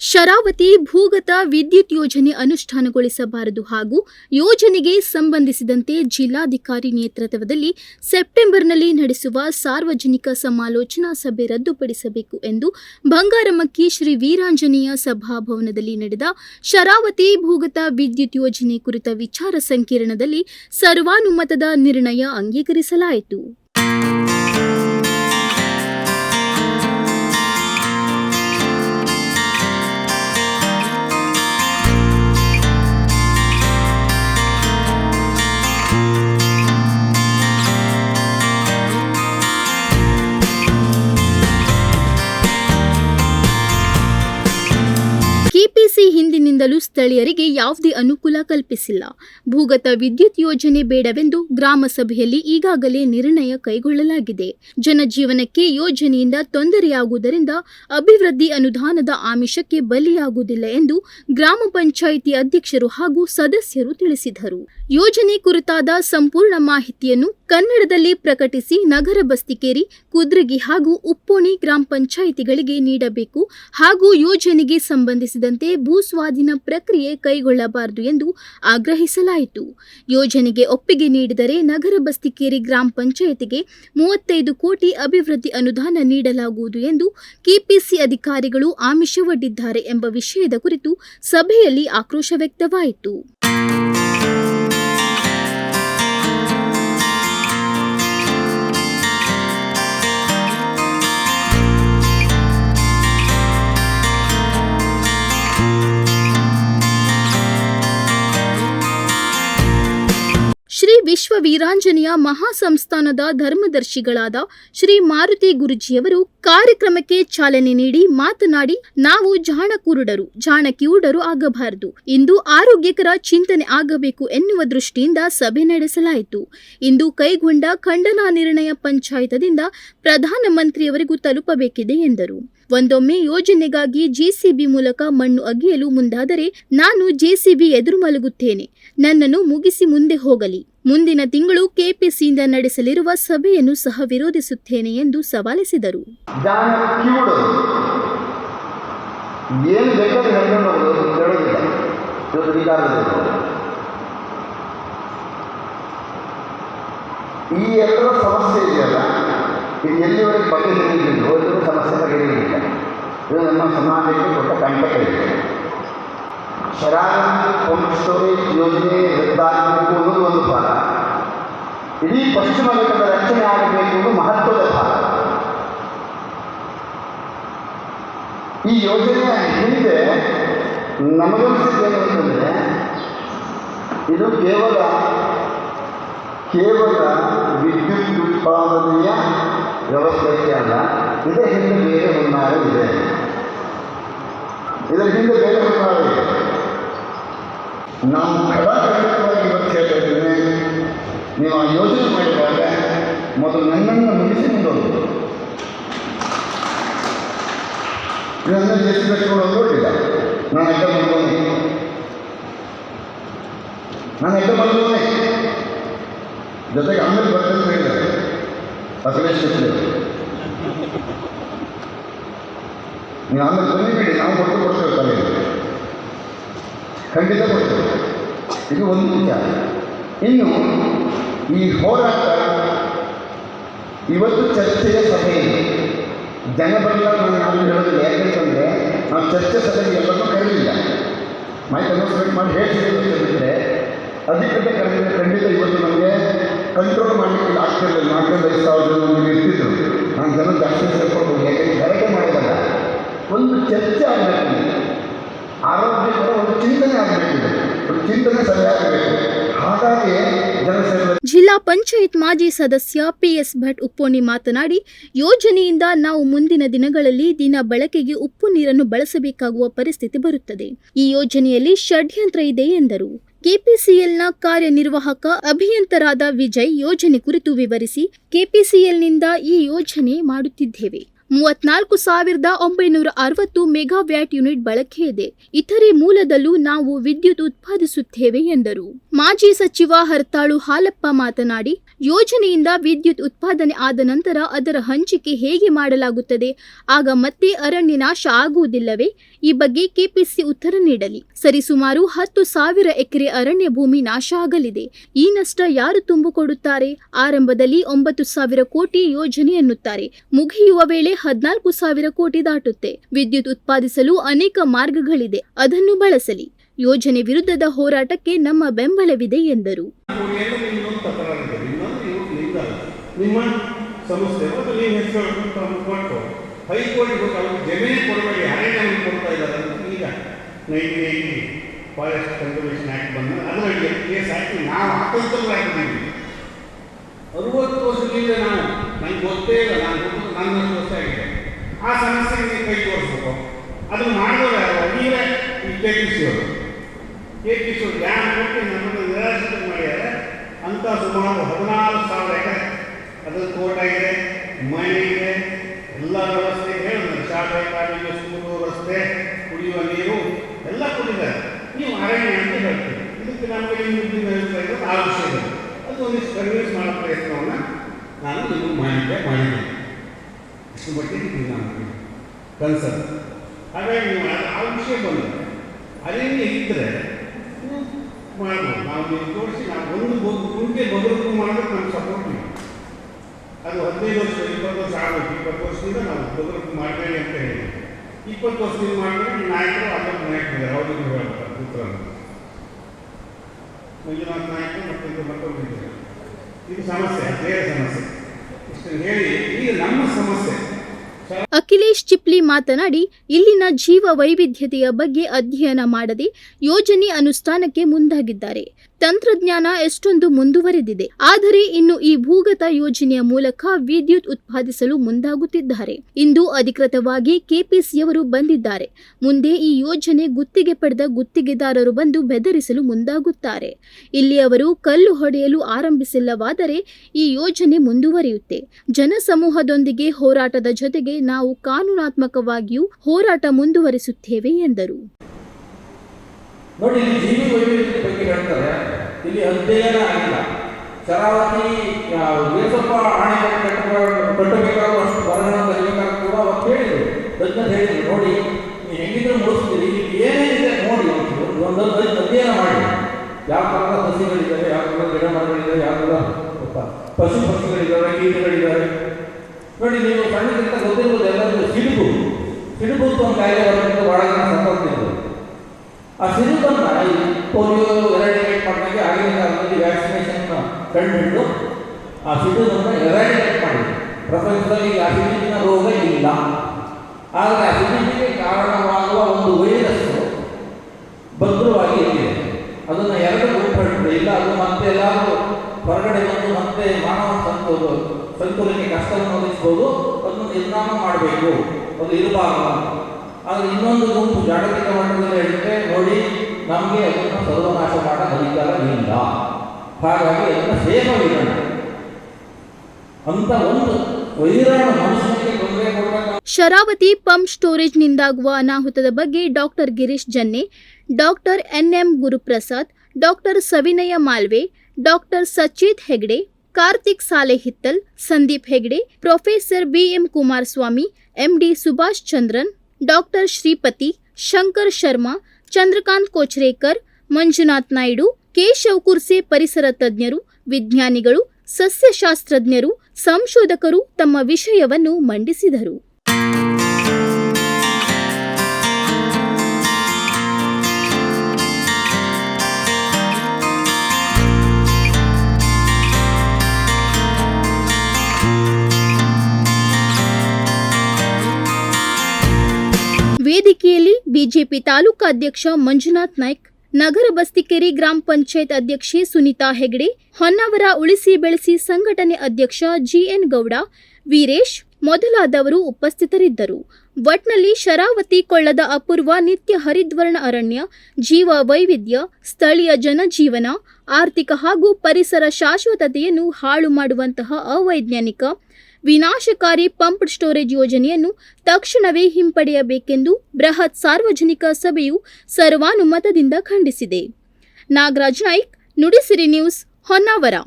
ಶರಾವತಿ ಭೂಗತ ವಿದ್ಯುತ್ ಯೋಜನೆ ಅನುಷ್ಠಾನಗೊಳಿಸಬಾರದು ಹಾಗೂ ಯೋಜನೆಗೆ ಸಂಬಂಧಿಸಿದಂತೆ ಜಿಲ್ಲಾಧಿಕಾರಿ ನೇತೃತ್ವದಲ್ಲಿ ಸೆಪ್ಟೆಂಬರ್ನಲ್ಲಿ ನಡೆಸುವ ಸಾರ್ವಜನಿಕ ಸಮಾಲೋಚನಾ ಸಭೆ ರದ್ದುಪಡಿಸಬೇಕು ಎಂದು ಬಂಗಾರಮಕ್ಕಿ ಶ್ರೀ ವೀರಾಂಜನೇಯ ಸಭಾಭವನದಲ್ಲಿ ನಡೆದ ಶರಾವತಿ ಭೂಗತ ವಿದ್ಯುತ್ ಯೋಜನೆ ಕುರಿತ ವಿಚಾರ ಸಂಕಿರಣದಲ್ಲಿ ಸರ್ವಾನುಮತದ ನಿರ್ಣಯ ಅಂಗೀಕರಿಸಲಾಯಿತು. ಹಿಂದಿನಿಂದಲೂ ಸ್ಥಳೀಯರಿಗೆ ಯಾವುದೇ ಅನುಕೂಲ ಕಲ್ಪಿಸಿಲ್ಲ. ಭೂಗತ ವಿದ್ಯುತ್ ಯೋಜನೆ ಬೇಡವೆಂದು ಗ್ರಾಮಸಭೆಯಲ್ಲಿ ಈಗಾಗಲೇ ನಿರ್ಣಯ ಕೈಗೊಳ್ಳಲಾಗಿದೆ. ಜನಜೀವನಕ್ಕೆ ಯೋಜನೆಯಿಂದ ತೊಂದರೆಯಾಗುವುದರಿಂದ ಅಭಿವೃದ್ಧಿ ಅನುದಾನದ ಆಮಿಷಕ್ಕೆ ಬಲಿಯಾಗುವುದಿಲ್ಲ ಎಂದು ಗ್ರಾಮ ಪಂಚಾಯಿತಿ ಅಧ್ಯಕ್ಷರು ಹಾಗೂ ಸದಸ್ಯರು ತಿಳಿಸಿದರು. ಯೋಜನೆ ಕುರಿತಾದ ಸಂಪೂರ್ಣ ಮಾಹಿತಿಯನ್ನು ಕನ್ನಡದಲ್ಲಿ ಪ್ರಕಟಿಸಿ ನಗರ ಬಸ್ತಿಕೇರಿ, ಕುದ್ರಗಿ ಹಾಗೂ ಉಪ್ಪೋಣಿ ಗ್ರಾಮ ಪಂಚಾಯಿತಿಗಳಿಗೆ ನೀಡಬೇಕು ಹಾಗೂ ಯೋಜನೆಗೆ ಸಂಬಂಧಿಸಿದಂತೆ ಭೂಸ್ವಾಧೀನ ಪ್ರಕ್ರಿಯೆ ಕೈಗೊಳ್ಳಬಾರದು ಎಂದು ಆಗ್ರಹಿಸಲಾಯಿತು. ಯೋಜನೆಗೆ ಒಪ್ಪಿಗೆ ನೀಡಿದರೆ ನಗರ ಬಸ್ತಿಕೇರಿ ಗ್ರಾಮ ಪಂಚಾಯಿತಿಗೆ ಮೂವತ್ತೈದು ಕೋಟಿ ಅಭಿವೃದ್ಧಿ ಅನುದಾನ ನೀಡಲಾಗುವುದು ಎಂದು ಕೆಪಿಸಿ ಅಧಿಕಾರಿಗಳು ಆಮಿಷವೊಡ್ಡಿದ್ದಾರೆ ಎಂಬ ವಿಷಯದ ಕುರಿತು ಸಭೆಯಲ್ಲಿ ಆಕ್ರೋಶ ವ್ಯಕ್ತವಾಯಿತು. ಶ್ರೀ ವಿಶ್ವ ವೀರಾಂಜನೆಯ ಮಹಾಸಂಸ್ಥಾನದ ಧರ್ಮದರ್ಶಿಗಳಾದ ಶ್ರೀ ಮಾರುತಿ ಗುರುಜಿಯವರು ಕಾರ್ಯಕ್ರಮಕ್ಕೆ ಚಾಲನೆ ನೀಡಿ ಮಾತನಾಡಿ, ನಾವು ಜಾಣ ಕುರುಡರು ಜಾಣ ಕಿವುಡರು ಆಗಬಾರದು. ಇಂದು ಆರೋಗ್ಯಕರ ಚಿಂತನೆ ಆಗಬೇಕು ಎನ್ನುವ ದೃಷ್ಟಿಯಿಂದ ಸಭೆ ನಡೆಸಲಾಯಿತು. ಇಂದು ಕೈಗೊಂಡ ಖಂಡನಾ ನಿರ್ಣಯ ಪಂಚಾಯತದಿಂದ ಪ್ರಧಾನಮಂತ್ರಿಯವರಿಗೂ ತಲುಪಬೇಕಿದೆ ಎಂದರು. ಒಂದೊಮ್ಮೆ ಯೋಜನೆಗಾಗಿ ಜೆಸಿಬಿ ಮೂಲಕ ಮಣ್ಣು ಅಗೆಯಲು ಮುಂದಾದರೆ ನಾನು ಜೆಸಿಬಿ ಎದುರು ಮಲಗುತ್ತೇನೆ. ನನ್ನನ್ನು ಮುಗಿಸಿ ಮುಂದೆ ಹೋಗಲಿ. ಮುಂದಿನ ತಿಂಗಳು ಕೆಪಿಸಿಯಿಂದ ನಡೆಸಲಿರುವ ಸಭೆಯನ್ನು ಸಹ ವಿರೋಧಿಸುತ್ತೇನೆ ಎಂದು ಸವಾಲಿಸಿದರು. ಈ ಎಲ್ಲರ ಸಮಸ್ಯೆ ಇದೆಯಲ್ಲ? ಇದು ಎಲ್ಲಿವರೆಗೆ ಬಗೆಹರಿಯಲಿಲ್ಲೋ ಎಲ್ಲರೂ ಸಮಸ್ಯೆ ಬಗೆಹರಿಯಲಿಲ್ಲ ಇದು ನಮ್ಮ ಸಮಾಜಕ್ಕೆ ದೊಡ್ಡ ಕಂಟಕ ಇದೆ. ಶರಾವತಿ ಪಂಪ್ ಸ್ಟೋರೇಜ್ ಯೋಜನೆ ರದ್ದಾಗಬೇಕು ಅನ್ನೋದು ಒಂದು ಭಾಗ ಇಡೀ ಪಶ್ಚಿಮ ಘಟ್ಟದ ರಕ್ಷಣೆ ಆಗಬೇಕು ಅನ್ನೋದು ಮಹತ್ವದ ಭಾಗ ಈ ಯೋಜನೆಯ ಹಿಂದೆ ನಮಗನಿಸಿದ್ದೇನು ಅಂತಂದರೆ, ಇದು ಕೇವಲ ಕೇವಲ ವಿದ್ಯುತ್ ಉತ್ಪಾದನೆಯ ವ್ಯವಸ್ಥೆಗೆ ಅಲ್ಲ, ಇದರ ಹಿಂದೆ ಬೇರೆ ಹುನ್ನಾರ ಇದೆ. ಇದರ ಹಿಂದೆ ಬೇರೆ ಹುನ್ನಾರ ನಾವು ಖಡಾಖಂಡಿತವಾಗಿ ಇವತ್ತು ಹೇಳ್ತಾ ಇದ್ದೇನೆ ನೀವು ಆ ಯೋಜನೆ ಮಾಡಿದಾಗ ಮೊದಲು ನನ್ನನ್ನು ಮುಗಿಸಿ ಮುಂದೋದು ನನ್ನ ಕಟ್ಕೊಂಡು ಹೊರಟಿಲ್ಲ ನಾನು ಅಡ್ಡ ಮಾಡ್ಕೊಂಡು ನಾನು ಅಡ್ಡ ಮಾಡ್ಕೊಂಡೆ ಜೊತೆಗೆ ಆಮೇಲೆ ಬರ್ತಂತ ಹೇಳಿದ್ದಾರೆ. ಅಖಿಲೇಶ್ ನೀವು ಆಮೇಲೆ ಬಂದಿಬಿಡಿ ನಾವು ಕೊಟ್ಟು ಕೊಡ್ತೇವೆ ತಲೆ ಖಂಡಿತ ಕೊಡ್ತೇವೆ. ಇದು ಒಂದು ವಿಚಾರ. ಇನ್ನು ಈ ಹೋರಾಟ, ಇವತ್ತು ಚರ್ಚೆಯ ಸಭೆ ಇದೆ ಜನ ಬರಲ್ಲ ನಾನು ಹೇಳೋದು ಯಾಕೆಂತಂದರೆ ನಾವು ಚರ್ಚೆ ಸಭೆಗೆ ಎಲ್ಲರನ್ನೂ ಕರೀಲಿಲ್ಲ. ಮೈಕ್ ಅನೌನ್ಸ್ಮೆಂಟ್ ಮಾಡಿ ಹೇಳಿದ್ರೆ ಬಿಟ್ಟರೆ ಅಧಿಕೃತ ಕರೆದಿದ್ದರೆ ಖಂಡಿತ ಇವತ್ತು ನಮಗೆ ಕಂಟ್ರೋಲ್ ಮಾಡಲಿಕ್ಕೆ ಆಗ್ತಿರಲಿಲ್ಲ ನಾಲ್ಕೈದು ಐದು ಸಾವಿರ ಜನ ನಮಗೆ ಇರ್ತಿದ್ರು. ನಾನು ಜನ ಜಾಸ್ತಿ ಸೇರ್ಕೊಂಡು ಯಾಕೆಂದ್ರೆ ಗಲಾಟೆ ಮಾಡಿದಾಗ ಒಂದು ಚರ್ಚೆ ಆಗಬೇಕು. ಆರೋಗ್ಯಕರ ಒಂದು ಚಿಂತನೆ ಆಗಬೇಕಿದೆ. ಒಂದು ಚಿಂತನೆ ಸರಿಯಾಗಬೇಕು. ಹಾಗಾಗಿ ಜಿಲ್ಲಾ ಪಂಚಾಯತ್ ಮಾಜಿ ಸದಸ್ಯ ಪಿಎಸ್ ಭಟ್ ಉಪ್ಪೋಣಿ ಮಾತನಾಡಿ, ಯೋಜನೆಯಿಂದ ನಾವು ಮುಂದಿನ ದಿನಗಳಲ್ಲಿ ದಿನ ಬಳಕೆಗೆ ಉಪ್ಪು ನೀರನ್ನು ಬಳಸಬೇಕಾಗುವ ಪರಿಸ್ಥಿತಿ ಬರುತ್ತದೆ. ಈ ಯೋಜನೆಯಲ್ಲಿ ಷಡ್ಯಂತ್ರ ಇದೆ ಎಂದರು. ಕೆಪಿಸಿಎಲ್ನ ಕಾರ್ಯನಿರ್ವಾಹಕ ಅಭಿಯಂತರಾದ ವಿಜಯ್ ಯೋಜನೆ ಕುರಿತು ವಿವರಿಸಿ, ಕೆಪಿಸಿಎಲ್ನಿಂದ ಈ ಯೋಜನೆ ಮಾಡುತ್ತಿದ್ದೇವೆ. ಮೂವತ್ನಾಲ್ಕು ಸಾವಿರದ ಒಂಬೈನೂರ ಅರವತ್ತು ಮೆಗಾವ್ಯಾಟ್ ಯೂನಿಟ್ ಬಳಕೆ ಇದೆ. ಇತರೆ ಮೂಲದಲ್ಲೂ ನಾವು ವಿದ್ಯುತ್ ಉತ್ಪಾದಿಸುತ್ತೇವೆ ಎಂದರು. ಮಾಜಿ ಸಚಿವ ಹರ್ತಾಳು ಹಾಲಪ್ಪ ಮಾತನಾಡಿ ಯೋಜನೆಯಿಂದ ವಿದ್ಯುತ್ ಉತ್ಪಾದನೆ ಆದ ನಂತರ ಅದರ ಹಂಚಿಕೆ ಹೇಗೆ ಮಾಡಲಾಗುತ್ತದೆ? ಆಗ ಮತ್ತೆ ಅರಣ್ಯ ನಾಶ ಆಗುವುದಿಲ್ಲವೇ? ಈ ಬಗ್ಗೆ ಕೆಪಿಸಿ ಉತ್ತರ ನೀಡಲಿ. ಸರಿಸುಮಾರು ಹತ್ತು ಸಾವಿರ ಎಕರೆ ಅರಣ್ಯ ಭೂಮಿ ನಾಶ ಆಗಲಿದೆ. ಈ ನಷ್ಟ ಯಾರು ತುಂಬಿಕೊಡುತ್ತಾರೆ? ಆರಂಭದಲ್ಲಿ ಒಂಬತ್ತು ಸಾವಿರ ಕೋಟಿ ಯೋಜನೆ ಎನ್ನುತ್ತಾರೆ. ಮುಗಿಯುವ ವೇಳೆ ಹದಿನಾಲ್ಕು ಸಾವಿರ ಕೋಟಿ ದಾಟುತ್ತೆ. ವಿದ್ಯುತ್ ಉತ್ಪಾದಿಸಲು ಅನೇಕ ಮಾರ್ಗಗಳಿದೆ. ಅದನ್ನು ಬಳಸಲಿ. ಯೋಜನೆ ವಿರುದ್ಧದ ಹೋರಾಟಕ್ಕೆ ನಮ್ಮ ಬೆಂಬಲವಿದೆ ಎಂದರು ಏನು ಇನ್ನೊಂದು ತಕರಾರಿದೆ ಇನ್ನೊಂದು ನೀವು ನಿಂದಲ್ಲ ನಿಮ್ಮ ಸಂಸ್ಥೆ, ಮತ್ತು ನೀವು ಹೆಸರು ಕೊಟ್ಟು ಹೈಕೋರ್ಟ್ ಅವ್ರಿಗೆ ಜಮೀನು ಕೊಡಬೇಡಿ ಯಾರೇ ನಮಗೆ ಕೊಡ್ತಾ ಇದ್ದಾರೆ ಅಂತ ಈಗ nineteen eighty forest conservation act ಬಂದ ಅದರಲ್ಲಿ ಕೇಸ್ ಹಾಕಿ ನಾವು ಆತಂಕಗಳಾಗಿದ್ದೀವಿ ಅರುವತ್ತು ವರ್ಷದಿಂದ ನಾವು ನನಗೆ ಗೊತ್ತೇ ಇಲ್ಲ, ನಾನು ನನ್ನಷ್ಟು ವರ್ಷ ಆಗಿದೆ. ಆ ಸಮಸ್ಯೆಗೆ ಕೈ ತೋರಿಸ್ಬೇಕು. ಅದನ್ನು ಮಾಡಿದವರು ಯಾರು? ನೀವೇ ಈ ಕೆ ಪಿ ಸಿ ಅವರು ಕೆ ಪಿ ಸಿ ಡ್ಯಾಮ್ ಕೊಟ್ಟು ನಮ್ಮನ್ನು ನಿರಾಶ್ರಿತ ಮಾಡಿದ್ದಾರೆ. ಅಂತ ಸುಮಾರು ಹದಿನಾರು ಸಾವಿರ ಎಕರೆ ಅದನ್ನು ತೋಟ ಇದೆ, ಮನೆ ಇದೆ, ಎಲ್ಲ ವ್ಯವಸ್ಥೆ ಹೇಳಿದ್ರು ಶಾಲೆ ಸ್ಕೂಲು ರಸ್ತೆ ಕುಡಿಯುವ ನೀರು, ಎಲ್ಲ ಕೊಟ್ಟಿದ್ದಾರೆ ನೀವು ಅರಣ್ಯ ಅಂತ ಹೇಳ್ತೀವಿ ಇದಕ್ಕೆ ನಮಗೆ ನಿಮ್ಮ ಹೇಳ್ತಾ ಇರೋದು ಆ ವಿಷಯ ಅದು ಒಂದಿಷ್ಟು ಸರ್ವಿಸ್ ಮಾಡೋ ಪ್ರಯತ್ನವನ್ನು ನಾನು ನಿಮಗೆ ಮಾಡಿದ್ದೆ, ಮಾಡಿದ್ದೀನಿ. ಇಷ್ಟು ಮಟ್ಟಿಗೆ ಇದು ಕನ್ಸರ್ ಹಾಗಾಗಿ ನೀವು ಆ- ವಿಷಯ ಬಂದರೆ, ಅರಣ್ಯ ಇದ್ದರೆ ನೀವು ಮಾಡ್ಬೋದು. ನಾವು ನೀವು ತೋರಿಸಿ ನಾವು ಒಂದು ಕುಂಟೆ ಬದುಕು ಮಾಡೋದಕ್ಕೆ ನಮ್ಗೆ ಸಪೋರ್ಟ್ ಇಲ್ಲ ಅದು ಹದಿನೈದು ವರ್ಷ, ಇಪ್ಪತ್ತು ವರ್ಷ ಆಗಬೇಕು ಇಪ್ಪತ್ತು ವರ್ಷದಿಂದ ನಾವು ಬದುಕು ಮಾಡಬೇಡಿ ಅಂತ ಹೇಳಿ. ಇಪ್ಪತ್ತು ವರ್ಷದಿಂದ ಮಾಡಿದ್ರೆ ನಾಯಕರು ನಾಯಕರು ಮನೆ ನಾಯಕರಿದ್ದಾರೆ ಅವ್ರಿಗೆ ಹೇಳ್ತಾರೆ ಉತ್ತರ ಮಂಜುನಾಥ್ ನಾಯಕ ಮತ್ತು ಇದು ಮತ್ತೊಬ್ಬರು ಇದು ಸಮಸ್ಯೆ, ಬೇರೆ ಸಮಸ್ಯೆ. ಇಷ್ಟು ಹೇಳಿ ಈಗ ನಮ್ಮ ಸಮಸ್ಯೆ. ಅಖಿಲೇಶ್ ಚಿಪ್ಲಿ ಮಾತನಾಡಿ, ಇಲ್ಲಿನ ಜೀವ ವೈವಿಧ್ಯತೆಯ ಬಗ್ಗೆ ಅಧ್ಯಯನ ಮಾಡದೆ ಯೋಜನೆ ಅನುಷ್ಠಾನಕ್ಕೆ ಮುಂದಾಗಿದ್ದಾರೆ. ತಂತ್ರಜ್ಞಾನ ಎಷ್ಟೊಂದು ಮುಂದುವರೆದಿದೆ. ಆದರೆ ಇನ್ನು ಈ ಭೂಗತ ಯೋಜನೆಯ ಮೂಲಕ ವಿದ್ಯುತ್ ಉತ್ಪಾದಿಸಲು ಮುಂದಾಗುತ್ತಿದ್ದಾರೆ. ಇಂದು ಅಧಿಕೃತವಾಗಿ ಕೆಪಿಸಿಯವರು ಬಂದಿದ್ದಾರೆ. ಮುಂದೆ ಈ ಯೋಜನೆ ಗುತ್ತಿಗೆ ಪಡೆದ ಗುತ್ತಿಗೆದಾರರು ಬಂದು ಬೆದರಿಸಲು ಮುಂದಾಗುತ್ತಾರೆ. ಇಲ್ಲಿ ಅವರು ಕಲ್ಲು ಹೊಡೆಯಲು ಆರಂಭಿಸಿಲ್ಲವಾದರೆ ಈ ಯೋಜನೆ ಮುಂದುವರಿಯುತ್ತೆ. ಜನಸಮೂಹದೊಂದಿಗೆ ಹೋರಾಟದ ಜೊತೆಗೆ ನಾವು ಕಾನೂನಾತ್ಮಕವಾಗಿಯೂ ಹೋರಾಟ ಮುಂದುವರಿಸುತ್ತೇವೆ ಎಂದರು. ನೀವು ಯಾವ ಥರದ ಯಾವ ಥರದ ಗಿಡ ಮರಗಳಿದ್ದಾವೆ ಯಾವ ಪಶು ಪಕ್ಷಿಗಳಿದ್ದಾವೆ ಕೀಟಗಳಿದ್ದಾವೆ ನೋಡಿ, ನೀವು ಸಣ್ಣಕ್ಕಿಂತ ಗೊತ್ತಿರುವುದು ಎಲ್ಲರಿಗೂ ಸಿಡುಬು ಸಿಡುಬು ಅಂತ ಒಂದು ಕಾಯಿಲೆ ಬರೋದ್ರಿಂದ ಒಳಗಿನ ಸತ್ತೋಗ್ತಿದ್ರು ಆ ಸಿಡುಬನ್ನ ಈ ಪೋಲಿಯೋ ಎರಾಡಿಕೇಟ್ ಮಾಡಿದಾಗ ಆಗಿನ ಕಾಲದಲ್ಲಿ ವ್ಯಾಕ್ಸಿನೇಷನ್ ಕಂಡುಹಿಡಿದು ಆ ಸಿಡುಬನ್ನು ಎರಾಡಿಕೇಟ್ ಮಾಡಿದ್ರು. ಪ್ರಪಂಚದಲ್ಲಿ ಆ ಸಿಡುಬಿನ ರೋಗ ಇಲ್ಲ. ಆದರೆ ಆ ಸಿಡುಬಿಗೆ ಕಾರಣವಾಗುವ ಒಂದು ವೈರಸ್ ಭದ್ರವಾಗಿ ಇದೆ. ಅದನ್ನು ಎರಡು ಗುಂಪುಗಳಿದೆ ಇಲ್ಲ, ಅದು ಮತ್ತೆ ಎಲ್ಲಾದರೂ ಹೊರಗಡೆ ಬಂದು ಮತ್ತೆ ಮಾನವ ಸಂತು ಸಂತುಲನೆ ಕಷ್ಟವನ್ನು ಒದಗಿಸ್ಬೋದು ಅದನ್ನು ನಿರ್ನಾಮ ಮಾಡಬೇಕು ಅದು ಇರಬಾರದು ಆದರೆ ಇನ್ನೊಂದು ಗುಂಪು ಜಾಗತಿಕ ಮಟ್ಟದಲ್ಲಿ ಹೇಳಿದ್ರೆ, ನೋಡಿ, ನಮಗೆ ಅದನ್ನು ಸರ್ವನಾಶ ಮಾಡೋ ಅಧಿಕಾರ ಇಲ್ಲ ಹಾಗಾಗಿ ಅದನ್ನು ಸೇವವಿರೋಣ ಅಂತ ಒಂದು ವೈರಾಣು ಮನುಷ್ಯನಿಗೆ ತೊಂದರೆ ಕೊಡಬೇಕು. ಶರಾವತಿ ಪಂಪ್ ಸ್ಟೋರೇಜ್ನಿಂದಾಗುವ ಅನಾಹುತದ ಬಗ್ಗೆ doctor Girish Janne, doctor N M Guruprasad, doctor Savinaya Malve, doctor Sachit Hegde Karthik Salehittal Sandeep Hegde, professor B M Kumaraswamy, M D Subhash Chandran, doctor Shripati, Shankar Sharma, Chandrakant Kochrekar, Manjunath Naidu, Keshav Kurse ಪರಿಸರ ತಜ್ಞರು, ವಿಜ್ಞಾನಿಗಳು, ಸಸ್ಯಶಾಸ್ತ್ರಜ್ಞರು, ಸಂಶೋಧಕರು ತಮ್ಮ ವಿಷಯವನ್ನು ಮಂಡಿಸಿದರು. ವೇದಿಕೆಯಲ್ಲಿ BJP ತಾಲೂಕಾಧ್ಯಕ್ಷ ಮಂಜುನಾಥ್ ನಾಯ್ಕ್, ನಗರ ಬಸ್ತಿಕೆರೆ ಗ್ರಾಮ ಪಂಚಾಯತ್ ಅಧ್ಯಕ್ಷೆ ಸುನೀತಾ ಹೆಗಡೆ, ಹೊನ್ನಾವರ ಉಳಿಸಿ ಬೆಳೆಸಿ ಸಂಘಟನೆ ಅಧ್ಯಕ್ಷ ಜಿಎನ್ ಗೌಡ, ವೀರೇಶ್ ಮೊದಲಾದವರು ಉಪಸ್ಥಿತರಿದ್ದರು. ಒಟ್ನಲ್ಲಿ ಶರಾವತಿ ಕೊಳ್ಳದ ಅಪೂರ್ವ ನಿತ್ಯ ಹರಿದ್ವರ್ಣ ಅರಣ್ಯ, ಜೀವ ವೈವಿಧ್ಯ, ಸ್ಥಳೀಯ ಜನಜೀವನ, ಆರ್ಥಿಕ ಹಾಗೂ ಪರಿಸರ ಶಾಶ್ವತತೆಯನ್ನು ಹಾಳು ಮಾಡುವಂತಹ ಅವೈಜ್ಞಾನಿಕ ವಿನಾಶಕಾರಿ ಪಂಪ್ಡ್ ಸ್ಟೋರೇಜ್ ಯೋಜನೆಯನ್ನು ತಕ್ಷಣವೇ ಹಿಂಪಡೆಯಬೇಕೆಂದು ಬೃಹತ್ ಸಾರ್ವಜನಿಕ ಸಭೆಯು ಸರ್ವಾನುಮತದಿಂದ ಖಂಡಿಸಿದೆ. ನಾಗರಾಜ್ ನಾಯ್ಕ್, ನುಡಿಸಿರಿ ನ್ಯೂಸ್ ಹೊನ್ನಾವರ.